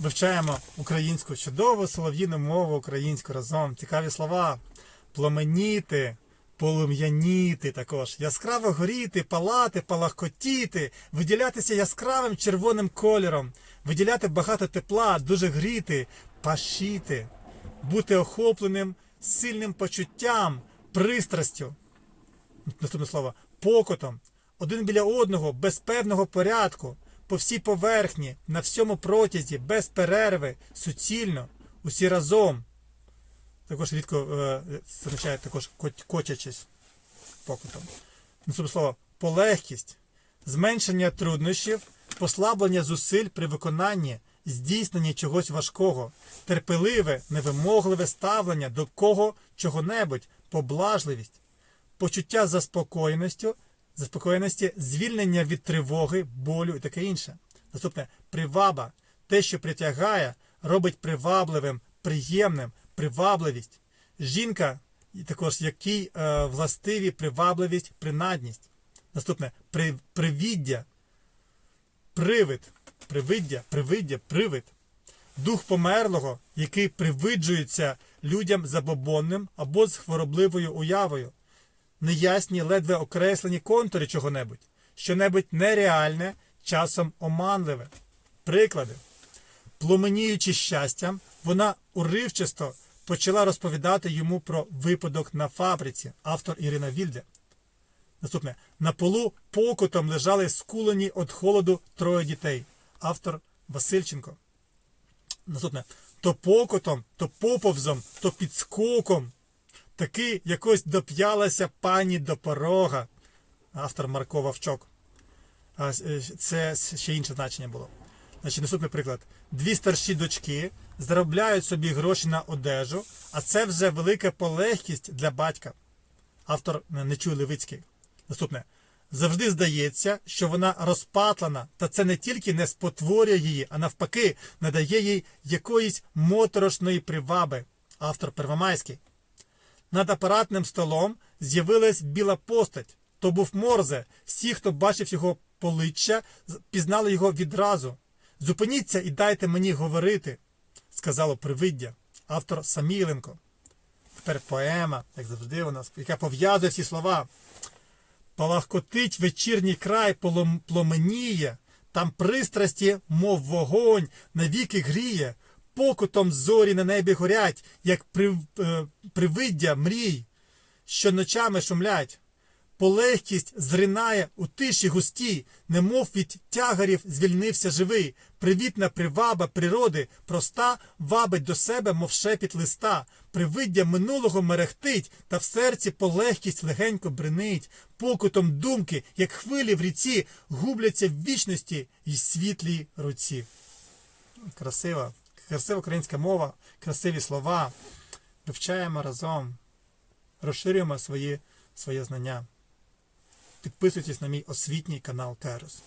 вивчаємо українську чудову солов'їну мову українську разом. Цікаві слова. Пломеніти, полум'яніти також, яскраво горіти, палати, палахкотіти, виділятися яскравим червоним кольором, виділяти багато тепла, дуже гріти, пашіти, бути охопленим сильним почуттям, пристрастю. Наступне слово. Покотом, один біля одного, без певного порядку, по всій поверхні, на всьому протязі, без перерви, суцільно, усі разом. Також рідко е, також котячись покотом. Наступне слово полегкість, зменшення труднощів, послаблення зусиль при виконанні, здійсненні чогось важкого, терпеливе, невимогливе ставлення до кого чого-небудь, поблажливість почуття заспокоєності, заспокоєності, звільнення від тривоги, болю і таке інше. Наступне приваба. Те, що притягає, робить привабливим, приємним, привабливість. Жінка, також якій е, властиві привабливість, принадність. Наступне при, привіддя, привид, привиддя, привиддя, привид. Дух померлого, який привиджується людям забобонним або з хворобливою уявою неясні, ледве окреслені контури чого-небудь, що-небудь нереальне, часом оманливе. Приклади. Пломеніючи щастям, вона уривчасто почала розповідати йому про випадок на фабриці, автор Ірина Вільде. Наступне. На полу покутом лежали скулені від холоду троє дітей. Автор Васильченко. Наступне. То покотом, то поповзом, то підскоком таки якось доп'ялася пані до порога. Автор Марко Вовчок. Е, Це ще інше значення було. Значить, наступний приклад. Дві старші дочки заробляють собі гроші на одежу, а це вже велика полегкість для батька. Автор е, Нечуй Левицький. Наступне. Завжди здається, що вона розпатлана, та це не тільки не спотворює її, а навпаки, надає їй якоїсь моторошної приваби. Автор Первомайський. Над апаратним столом з'явилась біла постать. То був Морзе. Всі, хто бачив його поличчя, пізнали його відразу. Зупиніться і дайте мені говорити, сказало привиддя. Автор Саміленко. Тепер поема, як завжди у нас, яка пов'язує всі слова. Палахкотить вечірній край пломеніє, там пристрасті, мов вогонь, навіки гріє, покутом зорі на небі горять, як е, привиддя мрій, що ночами шумлять. Полегкість зринає у тиші густій, немов від тягарів звільнився живий. Привітна приваба природи, проста, вабить до себе, мов шепіт листа. Привиддя минулого мерехтить, та в серці полегкість легенько бринить. Покутом думки, як хвилі в ріці, губляться в вічності й світлій руці. Красива, красива українська мова, красиві слова. Вивчаємо разом, розширюємо свої, своє знання. Підписуйтесь на мій освітній канал Керос.